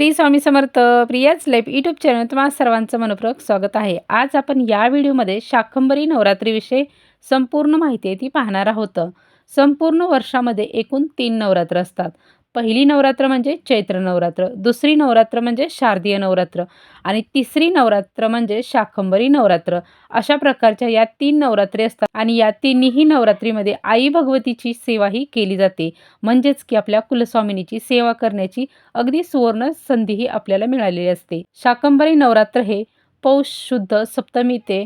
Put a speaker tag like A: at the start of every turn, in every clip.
A: श्री स्वामी समर्थ प्रियाच life YouTube channel तुम्हाला सर्वांचं मनपूर्वक स्वागत आहे. आज आपण या व्हिडिओमध्ये शाकंभरी नवरात्रीविषयी संपूर्ण माहिती आहे ती पाहणार आहोत. संपूर्ण वर्षामध्ये एकूण तीन नवरात्र असतात. पहिली नवरात्र म्हणजे चैत्र नवरात्र दुसरी नवरात्र म्हणजे शारदीय नवरात्र आणि तिसरी नवरात्र म्हणजे शाकंभरी नवरात्र. अशा प्रकारच्या या तीन नवरात्री असतात आणि या तिन्ही नवरात्रीमध्ये आई भगवतीची सेवाही केली जाते. म्हणजेच की आपल्या कुलस्वामिनीची सेवा करण्याची अगदी सुवर्ण संधीही आपल्याला मिळालेली असते. शाकंभरी नवरात्र हे पौष शुद्ध सप्तमी ते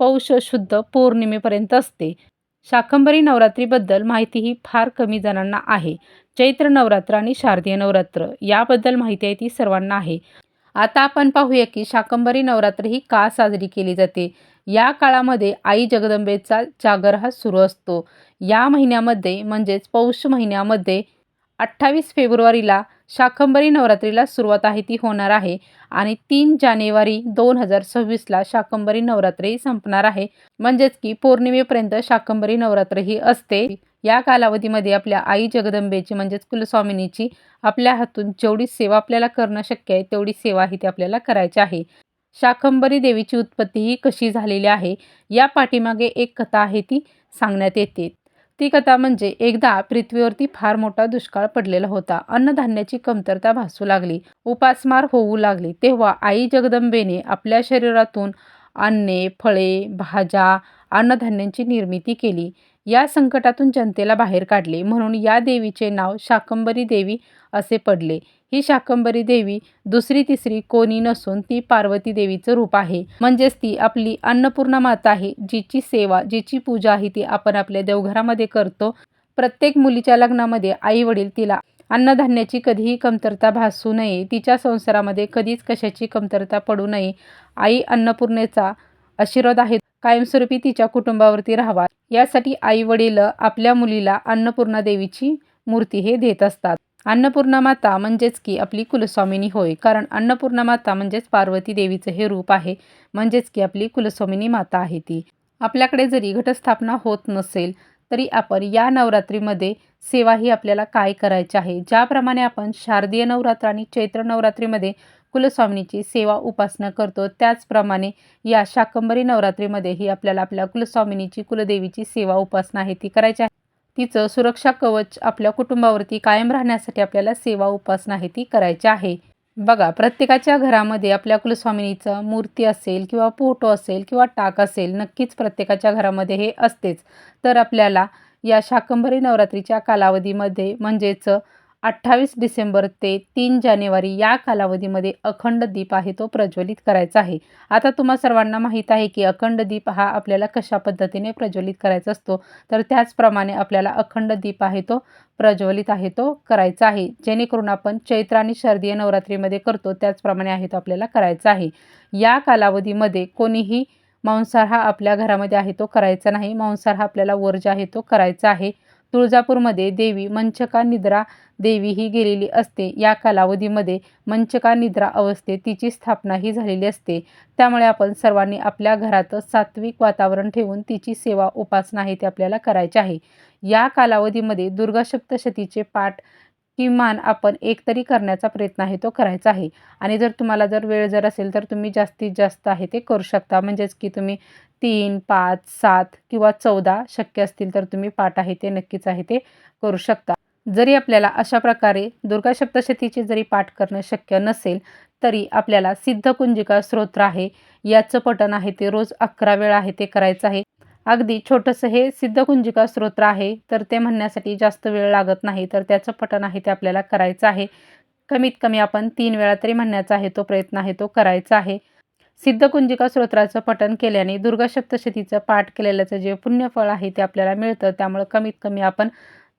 A: पौष शुद्ध पौर्णिमेपर्यंत असते. शाकंभरी नवरात्रीबद्दल माहिती ही फार कमी जणांना आहे. चैत्र नवरात्र आणि शारदीय नवरात्र याबद्दल माहिती आहे ती सर्वांना आहे. आता आपण पाहूया की शाकंभरी नवरात्र ही का साजरी केली जाते? या काळामध्ये आई जगदंबेचा जागर हा सुरू असतो. या महिन्यामध्ये म्हणजेच पौष महिन्यामध्ये अठ्ठावीस फेब्रुवारीला शाकंभरी नवरात्रीला सुरुवात आहे ती होणार आहे. आणि तीन जानेवारी दोन हजार सव्वीसला शाकंभरी नवरात्री संपणार आहे. म्हणजेच की पौर्णिमेपर्यंत शाकंभरी नवरात्र ही असते. या कालावधीमध्ये आपल्या आई जगदंबेची म्हणजेच कुलस्वामिनीची आपल्या हातून जेवढी सेवा आपल्याला करणं शक्य आहे तेवढी सेवा ही ती आपल्याला करायची आहे. शाकंभरी देवीची उत्पत्ती ही कशी झालेली आहे या पाठीमागे एक कथा आहे ती सांगण्यात येते. ती कथा म्हणजे एकदा पृथ्वीवरती फार मोठा दुष्काळ पडलेला होता. अन्नधान्याची कमतरता भासू लागली. उपासमार होऊ लागली. तेव्हा आई जगदंबेने आपल्या शरीरातून अन्ने फळे भाज्या अन्नधान्यांची निर्मिती केली. या संकटातून जनतेला बाहेर काढले. म्हणून या देवीचे नाव शाकंबरी देवी असे पडले. ही शाकंबरी देवी दुसरी तिसरी कोणी नसून ती पार्वती देवीचं रूप आहे. म्हणजेच ती आपली अन्नपूर्णा माता आहे जिची सेवा जिची पूजा आहे ती आपण आपल्या देवघरामध्ये करतो. प्रत्येक मुलीच्या लग्नामध्ये आई वडील तिला अन्नधान्याची कधीही कमतरता भासू नये. तिच्या संसारामध्ये कधीच कशाची कमतरता पडू नये. आई अन्नपूर्णेचा आशीर्वाद आहेत कायमस्वरूपी तिच्या कुटुंबावरती राहावा. यासाठी आई वडील आपल्या मुलीला अन्नपूर्णा देवीची मूर्ती हे देत असतात. अन्नपूर्णा माता म्हणजेच की आपली कुलस्वामिनी होय. कारण अन्नपूर्णा माता म्हणजेच पार्वती देवीचं हे रूप आहे. म्हणजेच की आपली कुलस्वामिनी माता आहे ती. आपल्याकडे जरी घटस्थापना होत नसेल तरी आपण या नवरात्रीमध्ये सेवा ही आपल्याला काय करायची आहे? ज्याप्रमाणे आपण शारदीय नवरात्र आणि चैत्र नवरात्रीमध्ये कुलस्वामिनीची सेवा उपासना करतो. त्याचप्रमाणे या शाकंभरी नवरात्रीमध्येही आपल्याला आपल्या कुलस्वामिनीची कुलदेवीची सेवा उपासना आहे. ती करायची आहे. तिचं सुरक्षा कवच आपल्या कुटुंबावरती कायम राहण्यासाठी आपल्याला सेवा उपासना आहे. ती करायची आहे. बघा प्रत्येकाच्या घरामध्ये आपल्या कुलस्वामिनीचं मूर्ती असेल किंवा फोटो असेल किंवा टाक असेल नक्कीच प्रत्येकाच्या घरामध्ये हे असतेच. तर आपल्याला या शाकंभरी नवरात्रीच्या कालावधीमध्ये म्हणजेच अठ्ठावीस डिसेंबर ते तीन जानेवारी या कालावधीमध्ये अखंड दीप आहे तो प्रज्वलित करायचा आहे. आता तुम्हा सर्वांना माहीत आहे की अखंड दीप हा आपल्याला कशा पद्धतीने प्रज्वलित करायचा असतो? तर त्याचप्रमाणे आपल्याला अखंड दीप आहे तो प्रज्वलित आहे तो करायचा आहे. जेणेकरून आपण चैत्र आणि शारदीय नवरात्रीमध्ये करतो त्याचप्रमाणे आहे तो आपल्याला करायचा आहे. या कालावधीमध्ये कोणीही मांसाहार हा आपल्या घरामध्ये आहे तो करायचा नाही. मांसाहार हा आपल्याला वर्ज आहे तो करायचा आहे. तुळजापूरमध्ये देवी मंचका निद्रा देवी ही गेलेली असते. या कालावधीमध्ये मंचका निद्रा अवस्थेत तिची स्थापना ही झालेली असते. त्यामुळे आपण सर्वांनी आपल्या घरात सात्विक वातावरण ठेवून तिची सेवा उपासना आहे ती आपल्याला करायची आहे. या कालावधीमध्ये दुर्गा सप्तशतीचे पाठ किमान आपण एक तरी करण्याचा प्रयत्न आहे तो करायचा आहे. आणि जर तुम्हाला जर वेळ जर असेल तर तुम्ही जास्तीत जास्त आहे ते करू शकता. म्हणजेच की तुम्ही तीन पाच सात किंवा चौदा शक्य असतील तर तुम्ही पाठ आहे ते नक्कीच आहे ते करू शकता. जरी आपल्याला अशा प्रकारे दुर्गा सप्तशतीचे जरी पाठ करणं शक्य नसेल तरी आपल्याला सिद्धकुंजिका स्तोत्र आहे. याचं पठण आहे ते रोज अकरा वेळा आहे ते करायचं आहे. अगदी छोटंसं हे सिद्धकुंजिका स्तोत्र आहे तर ते म्हणण्यासाठी जास्त वेळ लागत नाही तर त्याचं पठण आहे ते आपल्याला करायचं आहे. कमीत कमी आपण तीन वेळा तरी म्हणण्याचा आहे तो प्रयत्न आहे तो करायचा आहे. सिद्धकुंजिका स्तोत्राचं पठण केल्याने दुर्गा सप्तशतीचं पाठ केलेल्याचं जे पुण्यफळ आहे ते आपल्याला मिळतं त्यामुळं कमीत कमी आपण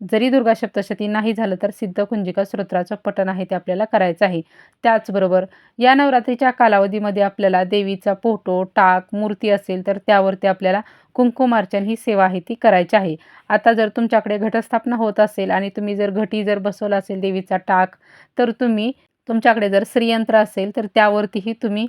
A: जरी दुर्गा सप्तशती नाही झालं तर सिद्ध कुंजिका स्तोत्राचं पठण आहे ते आपल्याला करायचं आहे. त्याचबरोबर या नवरात्रीच्या कालावधीमध्ये आपल्याला देवीचा फोटो टाक मूर्ती असेल तर त्यावरती आपल्याला कुंकुमार्चन ही सेवा आहे ती करायची आहे. आता जर तुमच्याकडे घटस्थापना होत असेल आणि तुम्ही जर घटी जर बसवला असेल देवीचा टाक तर तुम्ही तुमच्याकडे जर श्रीयंत्र असेल तर त्यावरतीही तुम्ही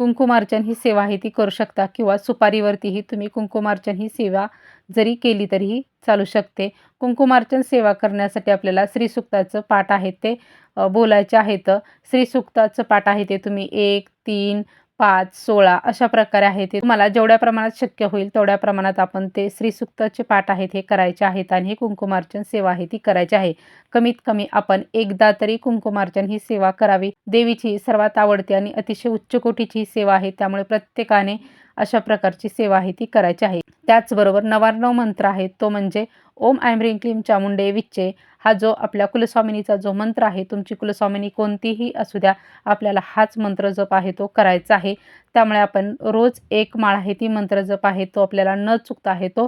A: कुंकुमार्चन ही सेवा आहे ती करू शकता. किंवा सुपारीवरतीही तुम्ही कुंकुमार्चन ही सेवा जरी केली तरीही चालू शकते. कुंकुमार्चन सेवा करण्यासाठी आपल्याला श्रीसुक्ताचं पाठ आहे ते बोलायचे आहेत श्रीसुक्ताचं पाठ आहे ते तुम्ही एक तीन पाच सोळा अशा प्रकारे आहे ते तुम्हाला जेवढ्या प्रमाणात शक्य होईल तेवढ्या प्रमाणात आपण ते श्रीसुक्ताचे पाठ आहेत हे करायचे आहेत आणि हे कुंकुमार्चन सेवा आहे ती करायची आहे. कमीत कमी आपण एकदा तरी कुंकुमार्चन ही सेवा करावी. देवीची सर्वात आवडती आणि अतिशय उच्च कोटीची सेवा आहे. त्यामुळे प्रत्येकाने अशा प्रकारची सेवा आहे ती करायची आहे. त्याचबरोबर नवार्णव मंत्र आहे तो म्हणजे ओम आयम रिंग क्लीम चामुंडे विच्चे. हा जो आपल्या कुलस्वामिनीचा जो मंत्र आहे तुमची कुलस्वामिनी कोणतीही असू द्या आपल्याला हाच मंत्र जप आहे तो करायचा आहे. त्यामुळे आपण रोज एक माळ आहे ती मंत्र जप आहे तो आपल्याला न चुकता आहे तो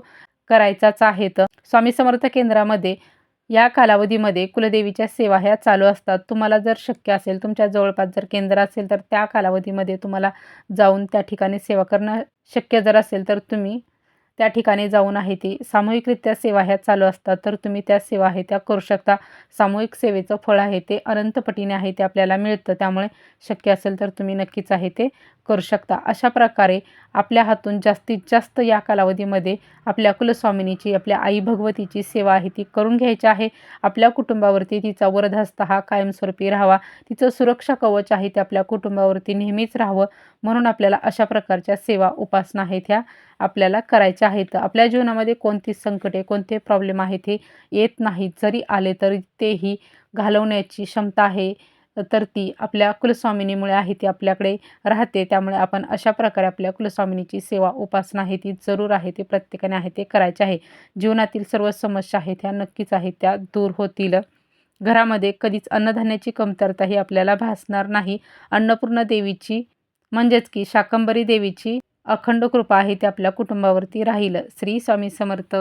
A: करायचाच आहे. तर स्वामी समर्थ केंद्रामध्ये या कालावधीमध्ये कुलदेवीच्या सेवा ह्या चालू असतात. तुम्हाला जर शक्य असेल तुमच्या जवळपास जर केंद्र असेल तर त्या कालावधीमध्ये तुम्हाला जाऊन त्या ठिकाणी सेवा करणं शक्य जर असेल तर तुम्ही त्या ठिकाणी जाऊन आहे ती. सामूहिकरित्या सेवा ह्या चालू असतात. तर तुम्ही त्या सेवा आहे त्या करू शकता. सामूहिक सेवेचं फळ आहे ते अनंतपटीने आहे ते आपल्याला मिळतं. त्यामुळे शक्य असेल तर तुम्ही नक्कीच आहे ते करू शकता. अशा प्रकारे आपल्या हातून जास्तीत जास्त या कालावधीमध्ये आपल्या कुलस्वामिनीची आपल्या आई भगवतीची सेवा आहे ती करून घ्यायची आहे. आपल्या कुटुंबावरती तिचा वरदहस्त हा कायमस्वरूपी राहावा. तिचं सुरक्षा कवच आहे ते आपल्या कुटुंबावरती नेहमीच राहावं. म्हणून आपल्याला अशा प्रकारच्या सेवा उपासना आहेत ह्या आपल्याला करायच्या आहेत. आपल्या जीवनामध्ये कोणती संकटे कोणते प्रॉब्लेम आहेत हे येत नाहीत. जरी आले तरी तेही घालवण्याची क्षमता आहे तर ती आपल्या कुलस्वामिनीमुळे आहे ती आपल्याकडे राहते. त्यामुळे आपण अशा प्रकारे आपल्या कुलस्वामिनीची सेवा उपासना आहे ती जरूर आहे ती प्रत्येकाने आहे ते करायचे आहे. जीवनातील सर्व समस्या आहेत ह्या नक्कीच आहेत त्या दूर होतील. घरामध्ये कधीच अन्नधान्याची कमतरता ही आपल्याला भासणार नाही. अन्नपूर्णा देवीची म्हणजेच की शाकंबरी देवीची अखंड कृपा आहे ते आपल्या कुटुंबावरती राहील. श्री स्वामी समर्थ.